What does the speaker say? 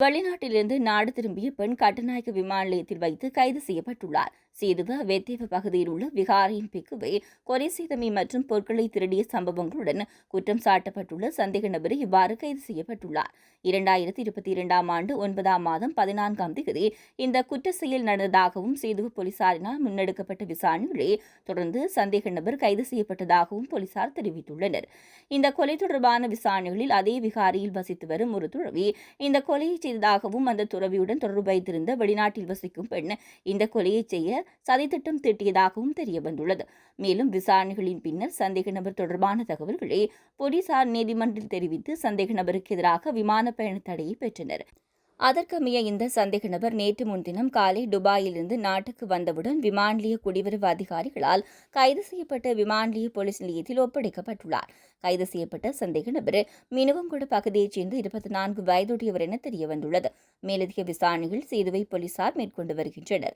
வெளிநாட்டிலிருந்து நாடு திரும்பிய பெண் கட்டுநாயக்க விமான நிலையத்தில் வைத்து கைது செய்யப்பட்டுள்ளார். சேதுவ வெத்தேவ பகுதியில் உள்ள விகாரியின் பிக்குவை கொலை செய்தமை மற்றும் பொருட்களை திருடிய சம்பவங்களுடன் குற்றம் சாட்டப்பட்டுள்ள சந்தேக நபர் இவ்வாறு கைது செய்யப்பட்டுள்ளார். இரண்டாயிரத்தி இருபத்தி இரண்டாம் ஆண்டு ஒன்பதாம் மாதம் பதினான்காம் தேதி இந்த குற்ற செயல் நடந்ததாகவும் சேதுவ போலீசாரினால் முன்னெடுக்கப்பட்ட விசாரணைகளே தொடர்ந்து சந்தேக நபர் கைது செய்யப்பட்டதாகவும் போலீசார் தெரிவித்துள்ளனர். இந்த கொலை தொடர்பான விசாரணைகளில் அதே விகாரியில் வசித்து வரும் ஒரு துறவி இந்த கொலையை செய்ததாகவும் அந்த துறவியுடன் தொடர்பு வைத்திருந்த வெளிநாட்டில் வசிக்கும் பெண் இந்த கொலையை செய்ய சதித்திட்டம் தீட்டியதாகவும் தெரியவந்துள்ளது. மேலும் விசாரணைகளின் பின்னர் சந்தேக நபர் தொடர்பான தகவல்களை போலீசார் நீதிமன்றில் தெரிவித்து சந்தேக நபருக்கு எதிராக விமான பயண தடையை பெற்றனர். அதற்கமைய இந்த சந்தேக நபர் நேற்று முன்தினம் காலை துபாயிலிருந்து நாட்டுக்கு வந்தவுடன் விமான நிலைய குடிவரவு அதிகாரிகளால் கைது செய்யப்பட்ட விமான நிலைய போலீஸ் நிலையத்தில் ஒப்படைக்கப்பட்டுள்ளார். கைது செய்யப்பட்ட சந்தேக நபர் மினுவங்குடு பகுதியைச் சேர்ந்த இருபத்தி நான்கு வயதுடையவர் என தெரியவந்துள்ளது. மேலதிக விசாரணைகள் சேதுவை போலீசார் மேற்கொண்டு வருகின்றனர்.